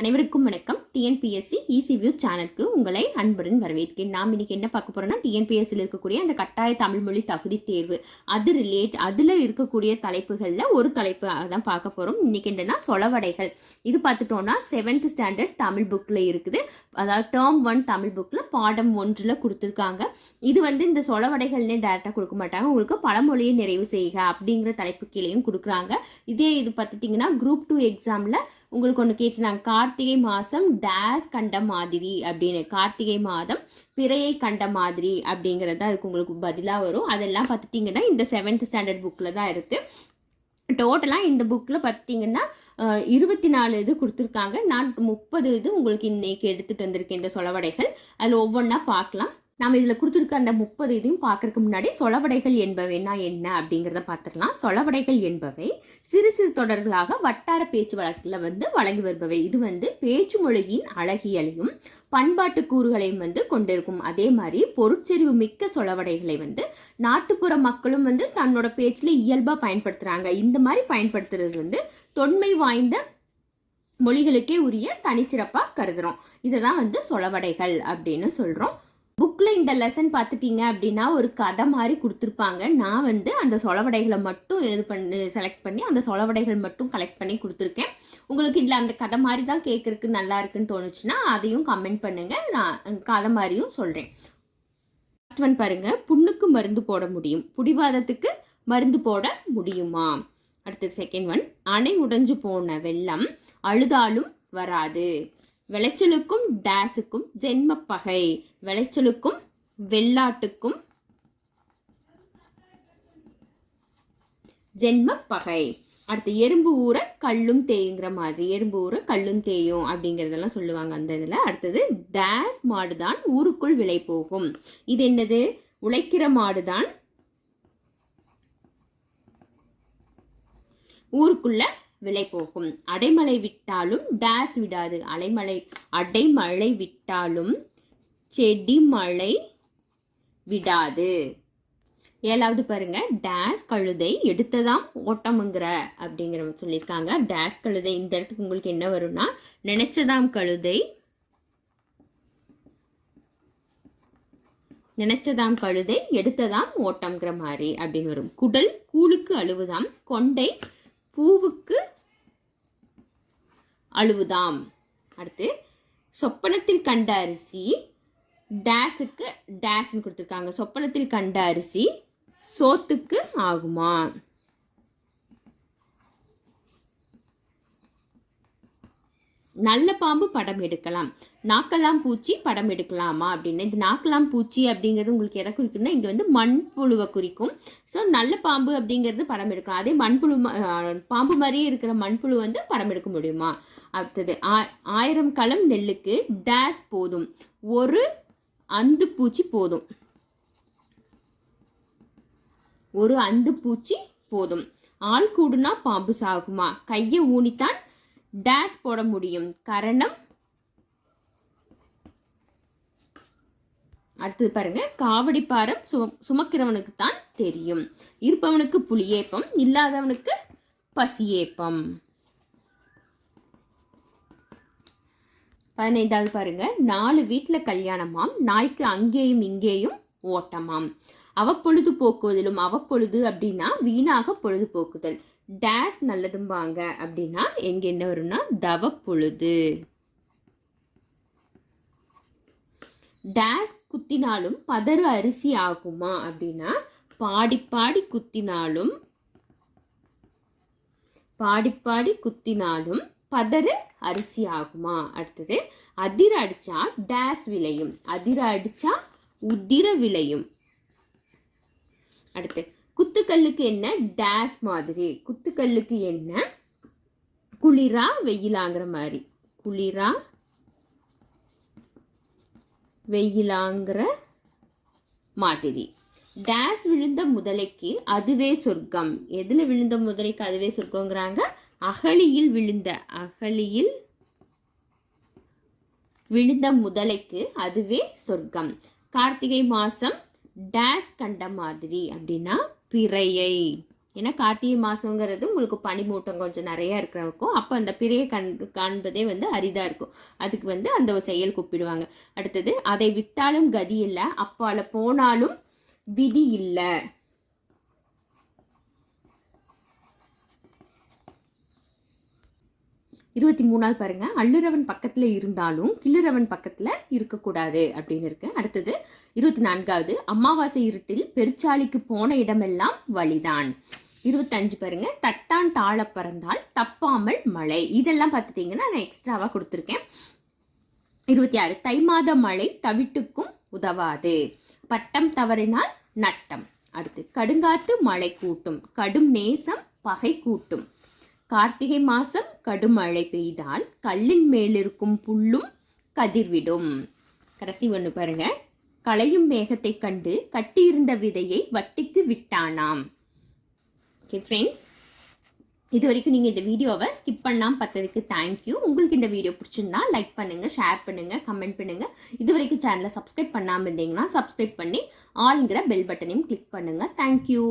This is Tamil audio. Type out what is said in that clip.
அனைவருக்கும் வணக்கம். டிஎன்பிஎஸ்சி இசி வியூ சேனலுக்கு உங்களை அன்புடன் வரவேற்கிறேன். நாம் இன்னைக்கு என்ன பார்க்க போறோம்னா டிஎன்பிஎஸ்சியில் இருக்கக்கூடிய அந்த கட்டாய தமிழ் மொழி தகுதி தேர்வு. அது ரிலேட் அதில் இருக்கக்கூடிய தலைப்புகளில் ஒரு தலைப்பு தான் பார்க்க போகிறோம் இன்னைக்கு என்னன்னா சொலவடைகள். இது பார்த்துட்டோம்னா செவன்த் ஸ்டாண்டர்ட் தமிழ் புக்கில் இருக்குது. அதாவது டேர்ம் ஒன் தமிழ் புக்கில் பாடம் ஒன்றில் கொடுத்துருக்காங்க. இது வந்து இந்த சொலவடைகள்னே டேரெக்டாக கொடுக்க மாட்டாங்க. உங்களுக்கு பழமொழியை நிறைவு செய்க அப்படிங்கிற தலைப்பு கீழேயும் கொடுக்குறாங்க. இதே இது பார்த்துட்டிங்கன்னா குரூப் டூ எக்ஸாமில் உங்களுக்கு ஒன்று கேட்டுனாங்க கார்த்திகை மாதம் டேஸ் கண்ட மாதிரி அப்படின்னு. கார்த்திகை மாதம் பிறையை கண்ட மாதிரி அப்படிங்கிறது தான் அதுக்கு உங்களுக்கு பதிலாக வரும். அதெல்லாம் பார்த்துட்டிங்கன்னா இந்த செவன்த் ஸ்டாண்டர்ட் புக்கில் தான் இருக்குது டோட்டலாக இந்த புக்கில் பார்த்தீங்கன்னா இருபத்தி நாலு இது கொடுத்துருக்காங்க. நான் முப்பது இது உங்களுக்கு இன்றைக்கி எடுத்துகிட்டு வந்திருக்கேன் இந்த சொலவடைகள். அதில் ஒவ்வொன்றா பார்க்கலாம். நம்ம இதில் கொடுத்துருக்க அந்த முப்பது இதையும் பார்க்குறதுக்கு முன்னாடி சொலவடைகள் என்பவைனா என்ன அப்படிங்கிறத பார்த்துடலாம். சொலவடைகள் என்பவை சிறு சிறு தொடர்களாக வட்டார பேச்சு வழக்கில் வந்து வழங்கி வருபவை. இது வந்து பேச்சு மொழியின் அழகியலையும் பண்பாட்டு கூறுகளையும் வந்து கொண்டிருக்கும். அதே மாதிரி பொருட்செறிவு மிக்க சொலவடைகளை வந்து நாட்டுப்புற மக்களும் வந்து தன்னோட பேச்சில் இயல்பாக பயன்படுத்துகிறாங்க இந்த மாதிரி பயன்படுத்துறது வந்து தொன்மை வாய்ந்த மொழிகளுக்கே உரிய தனிச்சிறப்பாக கருதுகிறோம் இதை தான் வந்து சொலவடைகள் அப்படின்னு சொல்கிறோம் புக்கில் இந்த லெசன் பார்த்துட்டீங்க அப்படின்னா ஒரு கதை மாதிரி கொடுத்துருப்பாங்க. நான் வந்து அந்த சொலவடைகளை மட்டும் இது பண்ணி செலக்ட் பண்ணி அந்த சொலவடைகள் மட்டும் கலெக்ட் பண்ணி கொடுத்துருக்கேன். உங்களுக்கு இதில் அந்த கதை மாதிரி தான் கேட்குறக்கு நல்லா இருக்குன்னு தோணுச்சுன்னா அதையும் கமெண்ட் பண்ணுங்கள் நான் கதை மாதிரியும் சொல்கிறேன் ஃபஸ்ட் ஒன் பாருங்கள் புண்ணுக்கு மருந்து போட முடியும். புடிவாதத்துக்கு மருந்து போட முடியுமா? அடுத்தது செகண்ட் ஒன் அணை உடைஞ்சு போன வெள்ளம் அழுதாலும் வராது. விளைச்சலுக்கும் டேஸுக்கும் ஜென்ம பகை விளைச்சலுக்கும் வெள்ளாட்டுக்கும் ஜென்ம பகை அடுத்து எறும்பு ஊற கல்லும் தேயுங்கிற மாதிரி. எறும்பு ஊற கல்லும் தேயும் அப்படிங்கிறதெல்லாம் சொல்லுவாங்க அந்த இதில். அடுத்தது டேஸ் மாடு தான் ஊருக்குள் விலை போகும். இது என்னது? உழைக்கிற மாடு தான் ஊருக்குள்ள விலை போகும். அடைமழை விட்டாலும் டேஸ் விடாது. அலைமலை அடைமழை விட்டாலும் செடி மழை விடாது. ஏழாவது பாருங்க. டேஸ் கழுதை எடுத்ததாம் ஓட்டமுங்கிற அப்படிங்கிற சொல்லியிருக்காங்க. டேஸ் கழுதை இந்த இடத்துக்கு உங்களுக்கு என்ன வரும்னா நினைச்சதாம் கழுதை நினைச்சதாம் கழுதை எடுத்ததாம் ஓட்டம்ங்கிற மாதிரி அப்படின்னு வரும். குடல் கூழுக்கு அழுவுதாம். கொண்டை பூவுக்கு அழுவுதாம். அடுத்து சொப்பனத்தில் கண்ட அரிசி டேஸுக்கு டேஸ்ன்னு கொடுத்துருக்காங்க. சொப்பனத்தில் கண்ட அரிசி சோத்துக்கு ஆகுமா? நல்ல பாம்பு படம் எடுக்கலாம். நாக்கெல்லாம் பூச்சி படம் எடுக்கலாமா அப்படின்னு. இந்த நாக்கெல்லாம் பூச்சி அப்படிங்கிறது உங்களுக்கு எதை குறிக்கும்னா இங்கே வந்து மண்புழுவை குறிக்கும். ஸோ நல்ல பாம்பு அப்படிங்கிறது படம் எடுக்கலாம். அதே மண்புழு பாம்பு மாதிரியே இருக்கிற மண்புழு வந்து படம் எடுக்க முடியுமா? அடுத்தது ஆயிரம் களம் நெல்லுக்கு டேஸ் போதும். ஒரு அந்து பூச்சி போதும். ஒரு அந்து பூச்சி போதும். ஆள் கூடுனா பாம்பு சாகுமா? கையை ஊனித்தான் டேஸ் போட முடியும். கரணம். அடுத்தது பாருங்க. காவடி பாரம் சு சுமக்கிறவனுக்கு தான் தெரியும். இருப்பவனுக்கு புளியேப்பம் இல்லாதவனுக்கு பசியேப்பம் பதினைந்தாவது பாருங்க. நாலு வீட்டில் கல்யாணமாம். நாய்க்கு அங்கேயும் இங்கேயும் ஓட்டமாம். அவப்பொழுது போக்குவதிலும் அவப்பொழுது அப்படின்னா வீணாக பொழுதுபோக்குதல். டேஸ் நல்லதும்பாங்க. அப்படின்னா எங்கே என்ன வரும்னா தவப்பொழுது. டேஸ் குத்தினாலும் பதறு அரிசி ஆகுமா? அப்படின்னா பாடி பாடி குத்தினாலும் பாடி பாடி குத்தினாலும் பதறு அரிசி ஆகுமா? அடுத்தது அதிர அடிச்சா டேஸ் விளையும். அதிர அடிச்சா உதிர விளையும். அடுத்து குத்துக்கல்லுக்கு என்ன? டேஸ் மாதிரி. குத்துக்கல்லுக்கு என்ன? குளிரா வெயிலாங்கிற மாதிரி. குளிரா வெயிலாங்கிற மாதிரி. டேஸ் விழுந்த முதலைக்கு அதுவே சொர்க்கம். எதில் விழுந்த முதலைக்கு அதுவே சொர்க்கங்கிறாங்க? அகழியில் விழுந்த அகழியில் விழுந்த முதலைக்கு அதுவே சொர்க்கம். கார்த்திகை மாதம் டேஸ் கண்ட மாதிரி அப்படின்னா பிறையை. ஏன்னா கார்த்திகை மாதங்கிறது உங்களுக்கு பனிமூட்டம் கொஞ்சம் நிறையா இருக்கிறவருக்கும் அப்போ அந்த பிறையை கண் காண்பதே வந்து அரிதாக இருக்கும். அதுக்கு வந்து அந்த ஒரு செயல் கூப்பிடுவாங்க. அடுத்தது அதை விட்டாலும் கதி இல்லை அப்பால போனாலும் விதி இல்லை. இருபத்தி மூணால் பாருங்கள் அள்ளுறவன் பக்கத்தில் இருந்தாலும் கிள்ளுறவன் பக்கத்தில் இருக்கக்கூடாது அப்படின்னு இருக்கு. அடுத்தது இருபத்தி நான்காவது அமாவாசை இருட்டில் பெருச்சாளிக்கு போன இடமெல்லாம் வழிதான். இருபத்தஞ்சு பாருங்க. தட்டான் தாழ பறந்தால் தப்பாமல் மழை. இதெல்லாம் பார்த்துட்டிங்கன்னா நான் எக்ஸ்ட்ராவாக கொடுத்துருக்கேன். இருபத்தி ஆறு தை மாத மழை தவிட்டுக்கும் உதவாது. பட்டம் தவறினால் நட்டம். அடுத்து கடுங்காத்து மழை கூட்டும். கடும் நேசம் பகை கூட்டும். கார்த்திகை மாதம் கடும் மழை பெய்தால் கல்லின் மேலிருக்கும் புல்லும் கதிர்விடும். கடைசி ஒன்று பாருங்க. களையும் மேகத்தை கண்டு கட்டியிருந்த விதையை வட்டிக்கு விட்டானாம். ஓகே ஃப்ரெண்ட்ஸ் இது வரைக்கும் நீங்கள் இந்த வீடியோவை ஸ்கிப் பண்ணாமல் பார்த்ததுக்கு தேங்க்யூ உங்களுக்கு இந்த வீடியோ பிடிச்சிருந்தா லைக் பண்ணுங்கள் ஷேர் பண்ணுங்கள் கமெண்ட் பண்ணுங்கள் இது வரைக்கும் சேனலை சப்ஸ்கிரைப் பண்ணாமல் இருந்தீங்கன்னா சப்ஸ்கிரைப் பண்ணி ஆளுங்கிற பெல் பட்டனையும் கிளிக் பண்ணுங்கள் தேங்க்யூ